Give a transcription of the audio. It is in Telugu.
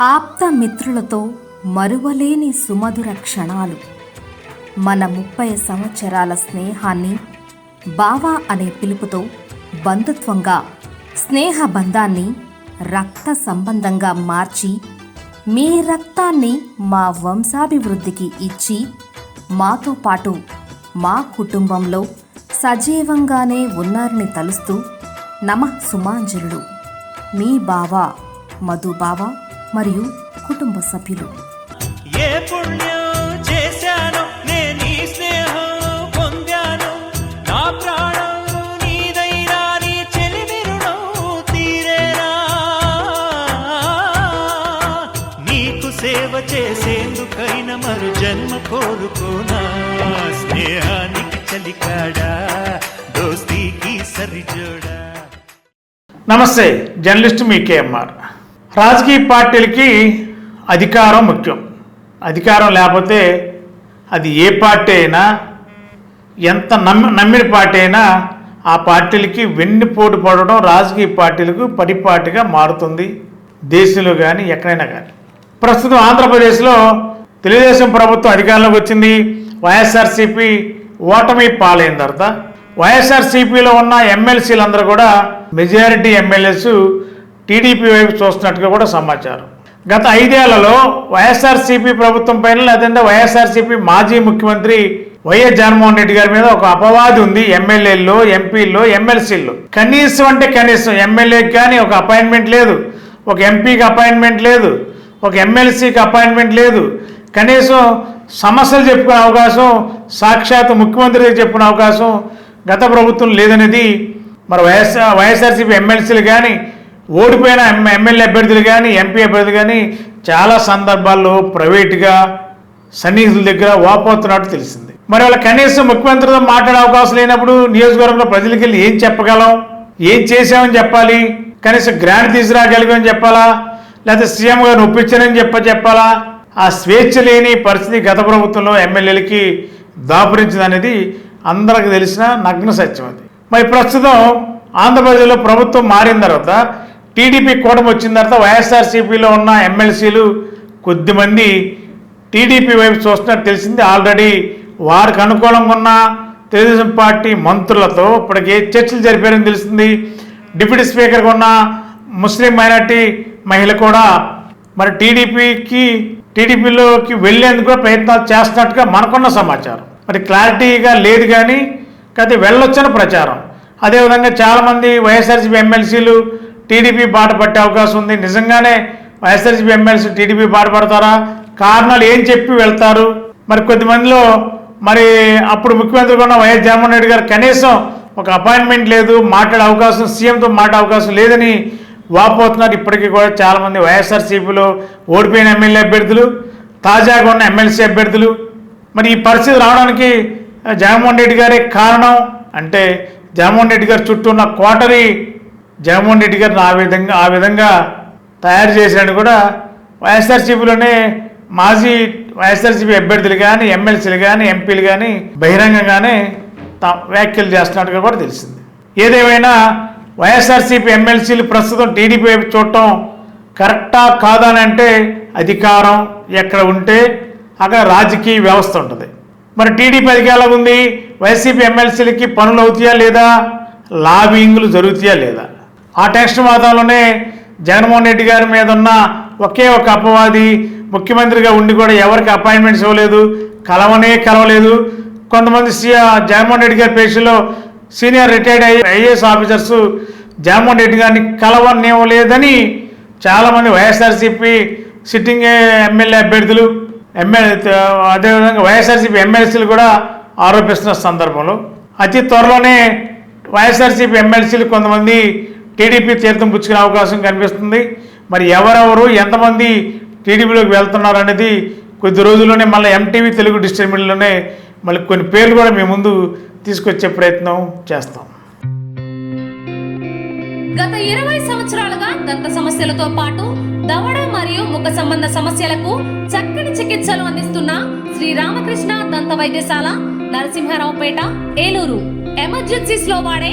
ఆప్త మిత్రులతో మరువలేని సుమధుర క్షణాలు. మన ముప్పై సంవత్సరాల స్నేహాన్ని బావా అనే పిలుపుతో బంధుత్వంగా స్నేహ బంధాన్ని రక్త సంబంధంగా మార్చి మీ రక్తాన్ని మా వంశాభివృద్ధికి ఇచ్చి మాతో పాటు మా కుటుంబంలో సజీవంగానే ఉన్నారని తలుస్తూ నమ సుమాంజలుడు మీ బావ మధుబావ మరియు కుటుంబ సభ్యులు. ఏ పుణ్యం చేశాను నేను ఈ స్నేహం పొందాను. నా ప్రాణం నీదైనా నీ చెలిమి రుణం తీరేనా? నీకు సేవ చేసేందుకైన మరు జన్మ కోరుకోనా? స్నేహానికి చలికాడా దోస్తీకి సరిజోడా? నమస్తే జర్నలిస్ట్ మీ కేఎంఆర్. రాజకీయ పార్టీలకి అధికారం ముఖ్యం. అధికారం లేకపోతే అది ఏ పార్టీ అయినా ఎంత నమ్మి నమ్మిన పార్టీ అయినా ఆ పార్టీలకి వెన్నుపోటు పడడం రాజకీయ పార్టీలకు పరిపాటిగా మారుతుంది. దేశంలో కానీ ఎక్కడైనా కానీ ప్రస్తుతం ఆంధ్రప్రదేశ్లో తెలుగుదేశం ప్రభుత్వం అధికారంలోకి వచ్చింది. వైఎస్ఆర్సీపీ ఓటమి పాలైన తర్వాత వైఎస్ఆర్సీపీలో ఉన్న ఎమ్మెల్సీలందరూ కూడా మెజారిటీ ఎమ్మెల్యేస్ టీడీపీ వైపు చూస్తున్నట్టుగా కూడా సమాచారం. గత ఐదేళ్ళలో వైఎస్ఆర్సీపీ ప్రభుత్వం పైన లేదంటే వైఎస్ఆర్సీపీ మాజీ ముఖ్యమంత్రి వైఎస్ జగన్మోహన్ రెడ్డి గారి మీద ఒక అపవాది ఉంది. ఎమ్మెల్యేల్లో ఎంపీల్లో ఎమ్మెల్సీల్లో. కనీసం అంటే కనీసం ఎమ్మెల్యేకి కానీ ఒక అపాయింట్మెంట్ లేదు. ఒక ఎంపీకి అపాయింట్మెంట్ లేదు. ఒక ఎమ్మెల్సీకి అపాయింట్మెంట్ లేదు. కనీసం సమస్యలు చెప్పుకునే అవకాశం సాక్షాత్ ముఖ్యమంత్రికి చెప్పుకునే అవకాశం గత ప్రభుత్వం లేదనేది మరి వైఎస్ఆర్ వైఎస్ఆర్సీపీ ఎమ్మెల్సీలు కానీ ఓడిపోయిన ఎమ్మెల్యే అభ్యర్థులు కానీ ఎంపీ అభ్యర్థులు కానీ చాలా సందర్భాల్లో ప్రైవేట్గా సన్నిహితుల దగ్గర వాపోతున్నట్టు తెలిసింది. మరి వాళ్ళ కనీసం ముఖ్యమంత్రితో మాట్లాడే అవకాశం లేనప్పుడు నియోజకవర్గంలో ప్రజలకి వెళ్ళి ఏం చెప్పగలం? ఏం చేసామని చెప్పాలి? కనీసం గ్రాంట్ తీసుకురాగలిగామని చెప్పాలా? లేకపోతే సీఎం గారిని ఒప్పించానని చెప్ప చెప్పాలా? ఆ స్వేచ్ఛ లేని పరిస్థితి గత ప్రభుత్వంలో ఎమ్మెల్యేలకి దాపురించింది అనేది అందరికి తెలిసిన నగ్న సత్యం అది. మరి ప్రస్తుతం ఆంధ్రప్రదేశ్లో ప్రభుత్వం మారిన తర్వాత టీడీపీ కూటమి వచ్చిన తర్వాత వైఎస్ఆర్సీపీలో ఉన్న ఎమ్మెల్సీలు కొద్దిమంది టీడీపీ వైపు చూస్తున్నట్టు తెలిసింది. ఆల్రెడీ వారికి అనుకూలంగా ఉన్న తెలుగుదేశం పార్టీ మంత్రులతో ఇప్పటికే చర్చలు జరిపారని తెలిసింది. డిప్యూటీ స్పీకర్గా ఉన్న ముస్లిం మైనార్టీ మహిళ కూడా మరి టీడీపీకి టీడీపీలోకి వెళ్ళేందుకు ప్రయత్నాలు చేస్తున్నట్టుగా మనకున్న సమాచారం. మరి క్లారిటీగా లేదు కానీ కాకపోతే వెళ్ళొచ్చని ప్రచారం. అదేవిధంగా చాలామంది వైఎస్ఆర్సీపీ ఎమ్మెల్సీలు టీడీపీ బాట పట్టే అవకాశం ఉంది. నిజంగానే వైఎస్ఆర్సీపీ ఎమ్మెల్సీ టీడీపీ బాట పడతారా? కారణాలు ఏం చెప్పి వెళ్తారు? మరి కొద్దిమందిలో మరి అప్పుడు ముఖ్యమంత్రిగా ఉన్న వైఎస్ జగన్మోహన్ రెడ్డి గారు కనీసం ఒక అపాయింట్మెంట్ లేదు మాట్లాడే అవకాశం సీఎంతో మాట్లాడే అవకాశం లేదని వాపోతున్నారు ఇప్పటికీ కూడా చాలామంది వైఎస్ఆర్సీపీలో ఓడిపోయిన ఎమ్మెల్యే అభ్యర్థులు తాజాగా ఉన్న ఎమ్మెల్సీ అభ్యర్థులు. మరి ఈ పరిస్థితి రావడానికి జగన్మోహన్ రెడ్డి గారే కారణం అంటే జగన్మోహన్ రెడ్డి గారి చుట్టూ ఉన్న కోటరీ జగన్మోహన్ రెడ్డి గారిని ఆ విధంగా ఆ విధంగా తయారు చేశాడు కూడా వైఎస్ఆర్సీపీలోనే మాజీ వైఎస్ఆర్సీపీ అభ్యర్థులు కానీ ఎమ్మెల్సీలు కానీ ఎంపీలు కానీ బహిరంగంగానే తా వ్యాఖ్యలు చేస్తున్నట్టుగా కూడా తెలిసింది. ఏదేమైనా వైఎస్ఆర్సీపీ ఎమ్మెల్సీలు ప్రస్తుతం టీడీపీ వైపు చూడటం కరెక్టా కాదని అంటే అధికారం ఎక్కడ ఉంటే అక్కడ రాజకీయ వ్యవస్థ ఉంటుంది. మరి టీడీపీ అధికారంలో ఉంది వైసీపీ ఎమ్మెల్సీలకి పనులు అవుతాయా లేదా? లాబింగ్లు జరుగుతాయా లేదా? ఆ టెక్స్ట్ వాతావరణంలోనే జగన్మోహన్ రెడ్డి గారి మీద ఉన్న ఒకే ఒక అపవాది. ముఖ్యమంత్రిగా ఉండి కూడా ఎవరికి అపాయింట్మెంట్స్ ఇవ్వలేదు. కలవనే కలవలేదు. కొంతమంది సీఆ జగన్మోహన్ రెడ్డి గారి పేషలో senior retired IAS officers Jaganmohan Reddy గారిని కలవనివ్వలేదని చాలామంది వైఎస్ఆర్సీపీ సిట్టింగ్ ఎమ్మెల్యే అభ్యర్థులు ఎమ్మెల్యే అదేవిధంగా వైఎస్ఆర్సీపీ ఎమ్మెల్సీలు కూడా ఆరోపిస్తున్న సందర్భంలో అతి త్వరలోనే వైఎస్ఆర్సీపీ ఎమ్మెల్సీలు కొంతమంది టీడీపీ తీర్థం పుచ్చుకునే అవకాశం కనిపిస్తుంది. మరి ఎవరెవరు ఎంతమంది టీడీపీలోకి వెళ్తున్నారు అనేది కొద్ది రోజుల్లోనే మళ్ళీ ఎంటీవీ తెలుగు డిస్ట్రిబ్యూటర్లోనే మళ్ళీ కొన్ని పేర్లు కూడా మీ ముందు తీసుకొచ్చే ప్రయత్నం చేస్తాం. గత ఇరవై సంవత్సరాలుగా దంత సమస్యలతో పాటు దవడ మరియు ముఖ సంబంధ సమస్యలకు చక్కని చికిత్సలు అందిస్తున్న శ్రీ రామకృష్ణ దంత వైద్యశాల నరసింహారావుపేట ఏలూరు. ఎమర్జెన్సీస్లో వాడే